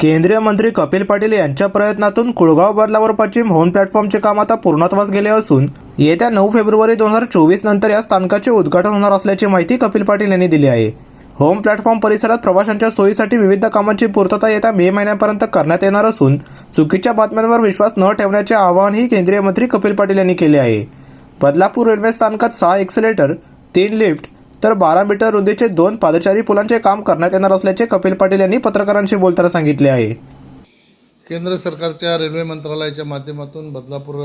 केंद्रीय मंत्री कपिल पाटील यांच्या प्रयत्नातून कुळगाव बदलावर पश्चिम होम प्लॅटफॉर्मचे काम आता पूर्णत्वास गेले असून येत्या नऊ फेब्रुवारी दोन हजार चोवीस नंतर या स्थानकाचे उद्घाटन होणार असल्याची माहिती कपिल पाटील यांनी दिली आहे. होम प्लॅटफॉर्म परिसरात प्रवाशांच्या सोयीसाठी विविध कामांची पूर्तता येत्या मे महिन्यापर्यंत करण्यात येणार असून चुकीच्या बातम्यांवर विश्वास न ठेवण्याचे आवाहनही केंद्रीय मंत्री कपिल पाटील यांनी केले आहे. बदलापूर रेल्वे स्थानकात सहा एक्सिलेटर तीन लिफ्ट तर बारा मीटर रुंदीचे दोन पादचारी पुलांचे काम करण्यात येणार असल्याचे कपिल पाटील यांनी पत्रकारांशी बोलताना सांगितले आहे. केंद्र सरकारच्या रेल्वे मंत्रालयाच्या माध्यमातून बदलापूर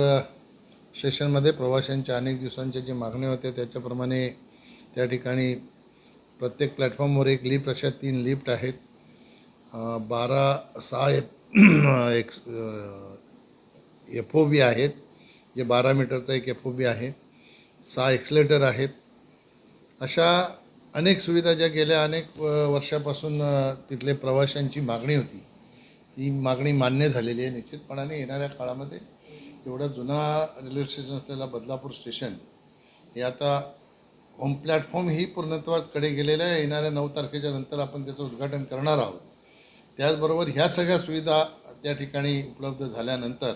स्टेशनमध्ये प्रवाशांच्या अनेक दिवसांच्या जी मागण्या होत्या त्याच्याप्रमाणे त्या ठिकाणी प्रत्येक प्लॅटफॉर्मवर एक लिफ्ट अशा तीन लिफ्ट आहेत. बारा सहा एफ एक एफ ओ बी आहेत जे बारा मीटरचा एक एफ ओ बी आहे. सहा एक्सलेटर आहेत अशा अनेक सुविधा ज्या गेल्या अनेक वर्षापासून तिथले प्रवाशांची मागणी होती. ती मागणी मान्य झालेली आहे निश्चितपणाने. येणाऱ्या काळामध्ये एवढा जुना रेल्वे स्टेशन असलेला बदलापूर स्टेशन हे आता होम प्लॅटफॉर्म ही पूर्णत्वाकडे गेलेलं आहे. येणाऱ्या नऊ तारखेच्या नंतर आपण त्याचं उद्घाटन करणार आहोत. त्याचबरोबर ह्या सगळ्या सुविधा त्या ठिकाणी उपलब्ध झाल्यानंतर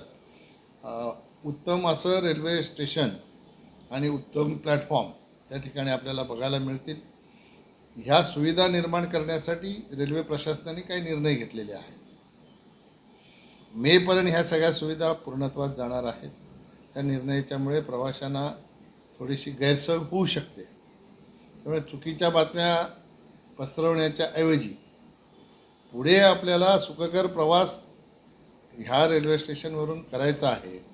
उत्तम असं रेल्वे स्टेशन आणि उत्तम प्लॅटफॉर्म त्या ठिकाणी आपल्याला बघायला मिळतील. ह्या सुविधा निर्माण करण्यासाठी रेल्वे प्रशासनाने काही निर्णय घेतलेले आहेत. मेपर्यंत ह्या सगळ्या सुविधा पूर्णत्वात जाणार आहेत. त्या निर्णयाच्यामुळे प्रवाशांना थोडीशी गैरसोय होऊ शकते. त्यामुळे चुकीच्या बातम्या पसरवण्याच्या ऐवजी पुढे आपल्याला सुखकर प्रवास ह्या रेल्वे स्टेशनवरून करायचा आहे.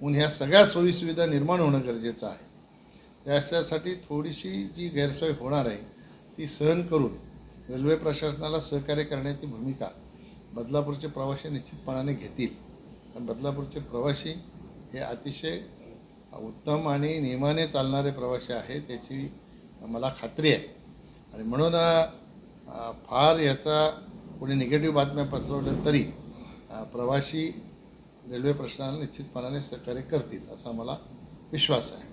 म्हणून ह्या सगळ्या सोयीसुविधा निर्माण होणं गरजेचं आहे. त्याच्यासाठी थोडीशी जी गैरसोय होणार आहे ती सहन करून रेल्वे प्रशासनाला सहकार्य करण्याची भूमिका बदलापूरचे प्रवासी निश्चितपणाने घेतील. कारण बदलापूरचे प्रवासी हे अतिशय उत्तम आणि नियमाने चालणारे प्रवासी आहेत याची मला खात्री आहे. आणि म्हणून फार याचा कोणी निगेटिव्ह बातम्या पसरवल्या तरी प्रवाशी रेल्वे प्रश्नाला निश्चितपणाने सहकार्य करतील असा मला विश्वास आहे.